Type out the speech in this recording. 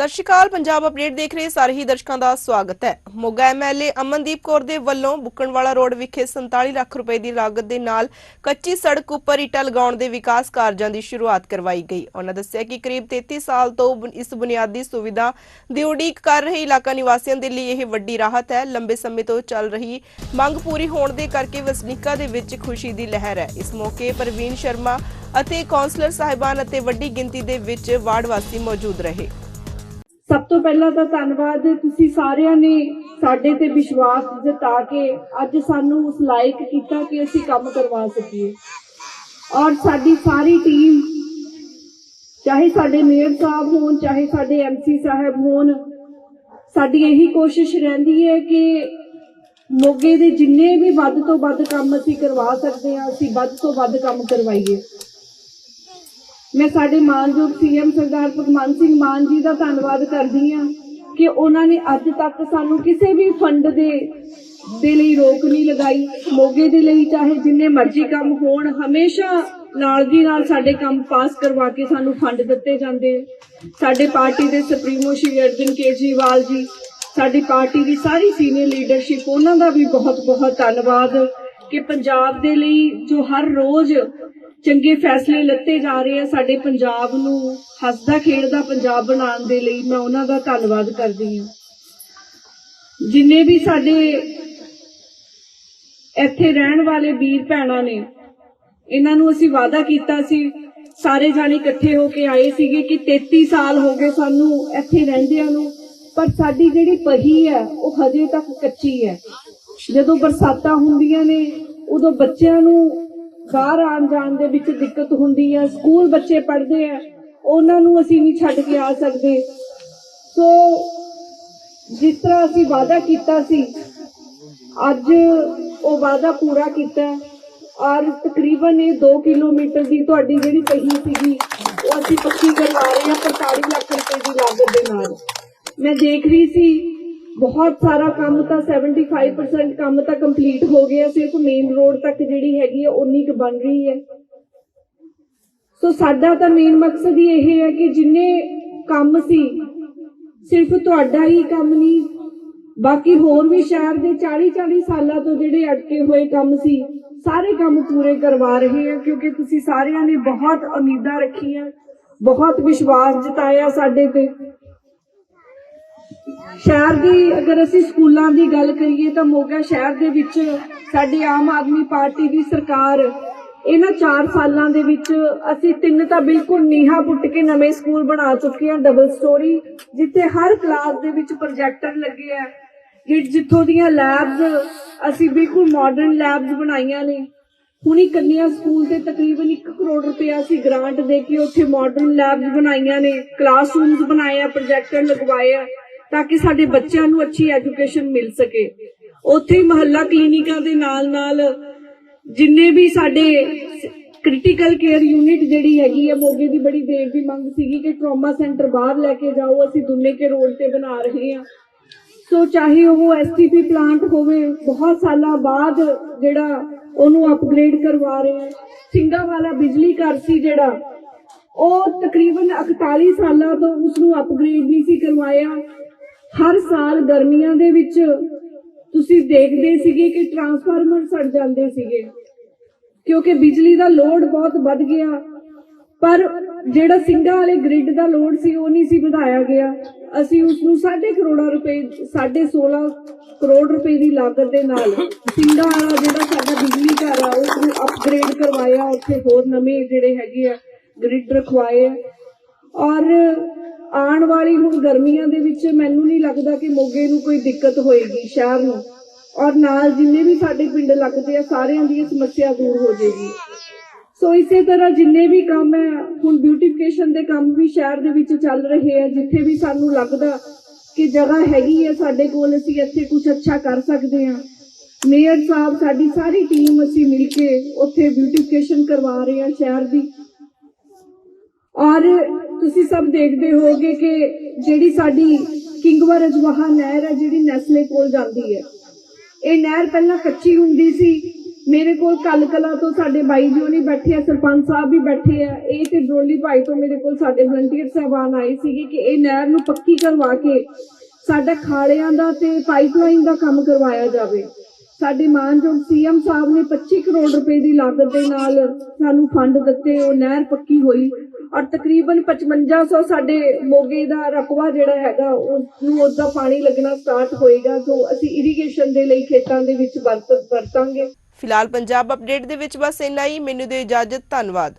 ਸਤਿ ਸ਼੍ਰੀ ਅਕਾਲ, ਪੰਜਾਬ ਅਪਡੇਟ ਦੇਖ ਰਹੇ ਸਾਰੇ ਹੀ ਦਰਸ਼ਕਾਂ ਦਾ ਸਵਾਗਤ ਹੈ। ਮੋਗਾ ਐਮਐਲਏ ਅਮਨਦੀਪ ਕੌਰ ਦੇ ਵੱਲੋਂ ਬੁੱਕਣਵਾਲਾ ਰੋਡ ਵਿਖੇ 47 ਲੱਖ ਰੁਪਏ ਦੀ ਲਾਗਤ ਦੇ ਨਾਲ ਕੱਚੀ ਸੜਕ ਉੱਪਰ ਇੱਟਾਂ ਲਗਾਉਣ ਦੇ ਵਿਕਾਸ ਕਾਰਜਾਂ ਦੀ ਸ਼ੁਰੂਆਤ ਕਰਵਾਈ ਗਈ। ਉਹਨਾਂ ਦੱਸਿਆ ਕਿ ਕਰੀਬ 33 ਸਾਲ ਤੋਂ ਇਸ ਬੁਨਿਆਦੀ ਸੁਵਿਧਾ ਦੀ ਉਡੀਕ ਕਰ ਰਹੇ ਇਲਾਕਾ ਨਿਵਾਸੀਆਂ ਦੇ ਲਈ ਇਹ ਵੱਡੀ ਰਾਹਤ ਹੈ। ਲੰਬੇ ਸਮੇਂ ਤੋਂ ਚੱਲ ਰਹੀ ਮੰਗ ਪੂਰੀ ਹੋਣ ਦੇ ਕਰਕੇ ਵਸਨੀਕਾਂ ਦੇ ਵਿੱਚ ਖੁਸ਼ੀ ਦੀ ਲਹਿਰ ਹੈ। ਇਸ ਮੌਕੇ ਪ੍ਰਵੀਨ ਸ਼ਰਮਾ ਅਤੇ ਕੌਂਸਲਰ ਸਾਹਿਬਾਨ ਅਤੇ ਵੱਡੀ ਗਿਣਤੀ ਦੇ ਵਿੱਚ ਵਾਰਡ ਵਾਸੀ ਮੌਜੂਦ ਰਹੇ। ਸਭ ਤੋਂ ਪਹਿਲਾਂ ਤਾਂ ਧੰਨਵਾਦ ਤੁਸੀਂ ਸਾਰਿਆਂ ਨੇ ਸਾਡੇ ਤੇ ਵਿਸ਼ਵਾਸ ਜਤਾ ਕੇ ਅੱਜ ਸਾਨੂੰ ਉਸ ਲਾਇਕ ਕੀਤਾ ਕਿ ਅਸੀਂ ਕੰਮ ਕਰਵਾ ਸਕੀਏ। ਔਰ ਸਾਡੀ ਸਾਰੀ ਟੀਮ ਚਾਹੇ ਸਾਡੇ ਮੇਅਰ ਸਾਹਿਬ ਹੋਣ, ਚਾਹੇ ਸਾਡੇ ਐਮਸੀ ਸਾਹਿਬ ਹੋਣ, ਸਾਡੀ ਇਹੀ ਕੋਸ਼ਿਸ਼ ਰਹਿੰਦੀ ਹੈ ਕਿ ਮੋਗੇ ਦੇ ਜਿੰਨੇ ਵੀ ਵੱਧ ਤੋਂ ਵੱਧ ਕੰਮ ਅਸੀਂ ਕਰਵਾ ਸਕਦੇ ਹਾਂ, ਅਸੀਂ ਵੱਧ ਤੋਂ ਵੱਧ ਕੰਮ ਕਰਵਾਈਏ। ਮੈਂ ਸਾਡੇ ਮਾਨਯੋਗ ਸੀਐਮ ਸਰਦਾਰ ਭਗਵੰਤ ਸਿੰਘ ਮਾਨ ਜੀ ਦਾ ਧੰਨਵਾਦ ਕਰਦੀ ਹਾਂ ਕਿ ਉਹਨਾਂ ਨੇ ਅੱਜ ਤੱਕ ਸਾਨੂੰ ਕਿਸੇ ਵੀ ਫੰਡ ਦੇ ਦੇ ਲਈ ਰੋਕ ਨਹੀਂ ਲਗਾਈ, ਮੋਗੇ ਦੇ ਲਈ ਚਾਹੇ ਜਿੰਨੇ ਮਰਜ਼ੀ ਕੰਮ ਹੋਣ, ਹਮੇਸ਼ਾ ਨਾਲ ਦੀ ਨਾਲ ਸਾਡੇ ਕੰਮ ਪਾਸ ਕਰਵਾ ਕੇ ਸਾਨੂੰ ਫੰਡ ਦਿੱਤੇ ਜਾਂਦੇ। ਸਾਡੇ ਪਾਰਟੀ ਦੇ ਸੁਪਰੀਮੋ ਸ਼੍ਰੀ ਅਰਜਨ ਕੇਜਰੀਵਾਲ ਜੀ, ਸਾਡੀ ਪਾਰਟੀ ਦੀ ਸਾਰੀ ਸੀਨੀਅਰ ਲੀਡਰਸ਼ਿਪ, ਉਹਨਾਂ ਦਾ ਵੀ ਬਹੁਤ ਬਹੁਤ ਧੰਨਵਾਦ ਕਿ ਪੰਜਾਬ ਦੇ ਲਈ ਜੋ ਹਰ ਰੋਜ਼ ਚੰਗੇ ਫੈਸਲੇ ਲੱਤੇ ਜਾ ਰਹੇ ਆ ਸਾਡੇ ਪੰਜਾਬ ਨੂੰ, ਹੱਸਦਾ ਖੇਡਦਾ ਪੰਜਾਬ ਬਣਾਉਣ ਦੇ ਲਈ ਮੈਂ ਉਹਨਾਂ ਦਾ ਧੰਨਵਾਦ ਕਰਦੀ ਹਾਂ। ਜਿੰਨੇ ਵੀ ਸਾਡੇ ਇੱਥੇ ਰਹਿਣ ਵਾਲੇ ਵੀਰ ਭੈਣਾਂ ਨੇ, ਇਹਨਾਂ ਨੂੰ ਅਸੀਂ ਵਾਅਦਾ ਕੀਤਾ ਸੀ, ਸਾਰੇ ਜਾਣੇ ਇਕੱਠੇ ਹੋ ਕੇ ਆਏ ਸੀਗੇ ਕਿ 33 ਸਾਲ ਹੋ ਗਏ ਸਾਨੂੰ ਇੱਥੇ ਰਹਿੰਦਿਆਂ ਨੂੰ, ਪਰ ਸਾਡੀ ਜਿਹੜੀ ਪਹੀ ਹੈ, ਉਹ ਹਜੇ ਤੱਕ ਕੱਚੀ ਹੈ। ਜਦੋਂ ਬਰਸਾਤਾਂ ਹੁੰਦੀਆਂ ਨੇ, ਉਦੋਂ ਬੱਚਿਆਂ ਨੂੰ ਬਾਹਰ ਆਉਣ ਜਾਣ ਦੇ ਵਿੱਚ ਦਿੱਕਤ ਹੁੰਦੀ ਹੈ ਸਕੂਲ ਬੱਚੇ ਪੜ੍ਹਦੇ ਆ, ਉਹਨਾਂ ਨੂੰ ਅਸੀਂ ਨਹੀਂ ਛੱਡ ਕੇ ਆ ਸਕਦੇ। ਸੋ ਜਿਸ ਤਰ੍ਹਾਂ ਅਸੀਂ ਵਾਅਦਾ ਕੀਤਾ ਸੀ, ਅੱਜ ਉਹ ਵਾਅਦਾ ਪੂਰਾ ਕੀਤਾ। ਔਰ ਤਕਰੀਬਨ ਇਹ 2 ਕਿਲੋਮੀਟਰ ਦੀ ਤੁਹਾਡੀ ਜਿਹੜੀ ਪਹੀ ਸੀਗੀ, ਉਹ ਅਸੀਂ ਪੱਕੀ ਕਰਵਾ ਰਹੇ ਹਾਂ 45 ਲੱਖ ਰੁਪਏ ਦੀ ਲਾਗਤ ਦੇ ਨਾਲ। ਮੈਂ ਦੇਖ ਰਹੀ ਸੀ ਬਹੁਤ ਸਾਰਾ ਕੰਮ ਤਾਂ 75% ਕੰਮ ਤਾਂ ਕੰਪਲੀਟ ਹੋ ਗਿਆ, ਸਿਰਫ ਮੇਨ ਰੋਡ ਤੱਕ ਜਿਹੜੀ ਹੈਗੀ ਹੈ ਉਨੀ ਕੁ ਬਣ ਰਹੀ ਹੈ। ਸੋ ਸਾਡਾ ਤਾਂ ਮੇਨ ਮਕਸਦ ਹੀ ਇਹ ਹੈ ਕਿ ਜਿੰਨੇ ਕੰਮ ਸੀ, ਸਿਰਫ ਤੁਹਾਡਾ ਹੀ ਕੰਮ ਨਹੀਂ, ਬਾਕੀ ਹੋਰ ਵੀ ਸ਼ਹਿਰ ਦੇ 40 40 ਸਾਲਾਂ ਤੋਂ ਜਿਹੜੇ ਅਟਕੇ ਹੋਏ ਕੰਮ ਸੀ, ਸਾਰੇ ਕੰਮ ਪੂਰੇ ਕਰਵਾ ਰਹੇ ਹਾਂ, ਕਿਉਂਕਿ ਤੁਸੀਂ ਸਾਰਿਆਂ ਨੇ ਬਹੁਤ ਉਮੀਦਾਂ ਰੱਖੀਆਂ, ਬਹੁਤ ਵਿਸ਼ਵਾਸ ਜਤਾਇਆ ਸਾਡੇ ਤੇ। ਸ਼ਹਿਰ ਦੀ ਅਗਰ ਅਸੀਂ ਸਕੂਲਾਂ ਦੀ ਗੱਲ ਕਰੀਏ ਤਾਂ ਮੋਗਾ ਸ਼ਹਿਰ ਦੇ ਵਿੱਚ ਸਾਡੀ ਆਮ ਆਦਮੀ ਪਾਰਟੀ ਦੀ ਸਰਕਾਰ ਇਹਨਾਂ 4 ਸਾਲਾਂ ਦੇ ਵਿੱਚ ਅਸੀਂ ਤਿੰਨ ਤਾਂ ਬਿਲਕੁਲ ਨੀਹਾਂ ਪੁੱਟ ਕੇ ਨਵੇਂ ਸਕੂਲ ਬਣਾ ਚੁੱਕੇ ਹਾਂ ਡਬਲ ਸਟੋਰੀ ਜਿੱਥੇ ਹਰ ਕਲਾਸ ਦੇ ਵਿੱਚ ਪ੍ਰੋਜੈਕਟਰ ਲੱਗੇ ਆ। ਜਿੱਥੋਂ ਦੀਆਂ ਲੈਬਸ ਅਸੀਂ ਬਿਲਕੁਲ ਮਾਡਰਨ ਲੈਬਸ ਬਣਾਈਆਂ ਨੇ। ਹੁਣੀ ਕੰਨਿਆ ਸਕੂਲ ਤੇ ਤਕਰੀਬਨ 1 ਕਰੋੜ ਰੁਪਇਆ ਅਸੀਂ ਗ੍ਰਾਂਟ ਦੇ ਕੇ ਉੱਥੇ ਮਾਡਰਨ ਲੈਬਸ ਬਣਾਈਆਂ ਨੇ ਕਲਾਸਰੂਮਸ ਬਣਾਏ ਆ ਪ੍ਰੋਜੈਕਟਰ ਲਗਵਾਏ ਆ। ਤਾਂ ਕਿ ਸਾਡੇ ਬੱਚਿਆਂ ਨੂੰ ਅੱਛੀ ਐਜੂਕੇਸ਼ਨ ਮਿਲ ਸਕੇ। ਉੱਥੇ ਮਹੱਲਾ ਕਲੀਨਿਕਾਂ ਦੇ ਨਾਲ ਨਾਲ ਜਿੰਨੇ ਵੀ ਸਾਡੇ ਕ੍ਰਿਟੀਕਲ ਕੇਅਰ ਯੂਨਿਟ ਜਿਹੜੀ ਹੈਗੀ ਹੈ ਮੋਗੇ ਦੀ ਬੜੀ ਦੇਰ ਦੀ ਮੰਗ ਸੀਗੀ ਕਿ ਟਰਾਮਾ ਸੈਂਟਰ ਬਾਹਰ ਲੈ ਕੇ ਜਾਓ, ਅਸੀਂ ਦੁੰਨੇ ਕੇ ਰੋਡ ਤੇ ਬਣਾ ਰਹੇ ਹਾਂ। ਸੋ ਚਾਹੇ ਉਹ ਐਸਟੀਪੀ ਪਲਾਂਟ ਹੋਵੇ, ਬਹੁਤ ਸਾਲਾਂ ਬਾਅਦ ਜਿਹੜਾ ਉਹਨੂੰ ਅਪਗ੍ਰੇਡ ਕਰਵਾ ਰਹੇ ਹਾਂ। ਸਿੰਘਾ ਵਾਲਾ ਬਿਜਲੀ ਘਰ ਸੀ ਜਿਹੜਾ, ਉਹ ਤਕਰੀਬਨ 41 ਸਾਲਾਂ ਤੋਂ ਉਸ ਨੂੰ ਅਪਗ੍ਰੇਡ ਨਹੀਂ ਸੀ ਕਰਵਾਇਆ। ਹਰ ਸਾਲ ਗਰਮੀਆਂ ਦੇ ਵਿੱਚ ਤੁਸੀਂ ਦੇਖਦੇ ਸੀਗੇ ਕਿ ਟਰਾਂਸਫਾਰਮਰ ਸੜ ਜਾਂਦੇ ਸੀਗੇ, ਕਿਉਂਕਿ ਬਿਜਲੀ ਦਾ ਲੋਡ ਬਹੁਤ ਵੱਧ ਗਿਆ, ਪਰ ਜਿਹੜਾ ਸਿੰਘਾਂ ਵਾਲੇ ਗ੍ਰਿਡ ਦਾ ਲੋਡ ਸੀ, ਉਹ ਨਹੀਂ ਸੀ ਵਧਾਇਆ ਗਿਆ। ਅਸੀਂ ਉਸ ਨੂੰ 1.5 ਕਰੋੜ ਰੁਪਏ 16.5 ਕਰੋੜ ਰੁਪਏ ਦੀ ਲਾਗਤ ਦੇ ਨਾਲ ਸਿੰਘਾਂ ਵਾਲਾ ਜਿਹੜਾ ਸਾਡਾ ਬਿਜਲੀ ਘਰ ਆ ਉਸ ਨੂੰ ਅਪਗ੍ਰੇਡ ਕਰਵਾਇਆ, ਉੱਥੇ ਹੋਰ ਨਵੇਂ ਜਿਹੜੇ ਹੈਗੇ ਆ ਗ੍ਰਿਡ ਰਖਵਾਏ ਔਰ ਆਉਣ ਵਾਲੀ ਹੁਣ ਗਰਮੀਆਂ ਦੇ ਵਿੱਚ ਮੈਨੂੰ ਨਹੀਂ ਲੱਗਦਾ ਕਿ ਮੋਗੇ ਨੂੰ ਕੋਈ ਦਿੱਕਤ ਹੋਏਗੀ, ਸ਼ਹਿਰ ਨੂੰ। ਔਰ ਨਾਲ ਜਿੰਨੇ ਵੀ ਸਾਡੇ ਪਿੰਡ ਲੱਗਦੇ ਆ, ਸਾਰਿਆਂ ਦੀ ਸਮੱਸਿਆ ਦੂਰ ਹੋ ਜਾਏਗੀ। ਸੋ ਇਸੇ ਤਰ੍ਹਾਂ ਜਿੰਨੇ ਵੀ ਕੰਮ ਹੈ, ਹੁਣ ਬਿਊਟੀਫਿਕੇਸ਼ਨ ਦੇ ਕੰਮ ਵੀ ਸ਼ਹਿਰ ਦੇ ਵਿੱਚ ਚੱਲ ਰਹੇ ਆ, ਜਿੱਥੇ ਵੀ ਸਾਨੂੰ ਲੱਗਦਾ ਕਿ ਜਗ੍ਹਾ ਹੈਗੀ ਹੈ ਸਾਡੇ ਕੋਲ, ਅਸੀਂ ਇੱਥੇ ਕੁਝ ਅੱਛਾ ਕਰ ਸਕਦੇ ਹਾਂ ਮੇਅਰ ਸਾਹਿਬ, ਸਾਡੀ ਸਾਰੀ ਟੀਮ ਅਸੀਂ ਮਿਲ ਕੇ ਉੱਥੇ ਬਿਊਟੀਫਿਕੇਸ਼ਨ ਕਰਵਾ ਰਹੇ ਹਾਂ ਸ਼ਹਿਰ ਦੀ। ਔਰ ਤੁਸੀਂ ਸਭ ਦੇਖਦੇ ਹੋਗੇ ਕਿ ਜਿਹੜੀ ਸਾਡੀ ਕਿੰਗਵਰ ਅਜਵਾਹਾ ਨਹਿਰ ਹੈ, ਜਿਹੜੀ ਨੈਸਲੇ ਕੋਲ ਜਾਂਦੀ ਹੈ। ਇਹ ਨਹਿਰ ਪਹਿਲਾਂ ਕੱਚੀ ਹੁੰਦੀ ਸੀ। ਮੇਰੇ ਕੋਲ ਕੱਲ ਕਲਾ ਤੋਂ ਸਾਡੇ ਬਾਈ ਜੀ ਹੋਣੀ ਬੈਠੇ ਆ, ਸਰਪੰਚ ਸਾਹਿਬ ਵੀ ਬੈਠੇ ਆ। ਇਹ ਤੇ ਡਰੋਲੀ ਭਾਈ ਤੋਂ ਮੇਰੇ ਕੋਲ ਸਾਡੇ ਵਲੰਟੀਅਰ ਸਾਹਿਬਾਨ ਆਏ ਸੀਗੇ ਕਿ ਇਹ ਨਹਿਰ ਨੂੰ ਪੱਕੀ ਕਰਵਾ ਕੇ ਸਾਡਾ ਖਾਲਿਆਂ ਦਾ ਤੇ ਪਾਈਪਲਾਈਨ ਦਾ ਕੰਮ ਕਰਵਾਇਆ ਜਾਵੇ। ਸਾਡੇ ਮਾਨਯੋਗ ਸੀਐਮ ਸਾਹਿਬ ਨੇ 25 ਕਰੋੜ ਰੁਪਏ ਦੀ ਲਾਗਤ ਦੇ ਨਾਲ ਸਾਨੂੰ ਫੰਡ ਦਿੱਤੇ, ਉਹ ਨਹਿਰ ਪੱਕੀ ਹੋਈ। ਔਰ ਤਕਰੀਬਨ 5500 ਸਾਡੇ ਮੋਗੇ ਦਾ ਰਕਬਾ ਜਿਹੜਾ ਹੈਗਾ ਉਸ ਨੂੰ ਉਹਦਾ ਪਾਣੀ ਲੱਗਣਾ ਸਟਾਰਟ ਹੋਏਗਾ, ਸੋ ਅਸੀਂ ਇਰੀਗੇਸ਼ਨ ਦੇ ਲਈ ਖੇਤਾਂ ਦੇ ਵਿੱਚ ਵਰਤ, ਵਰਤਾਂਗੇ। ਫਿਲਹਾਲ ਪੰਜਾਬ ਅਪਡੇਟ ਦੇ ਵਿੱਚ ਬਸ ਇੰਨਾ ਹੀ। ਮੈਨੂੰ ਦਿਓ ਇਜਾਜ਼ਤ, ਧੰਨਵਾਦ।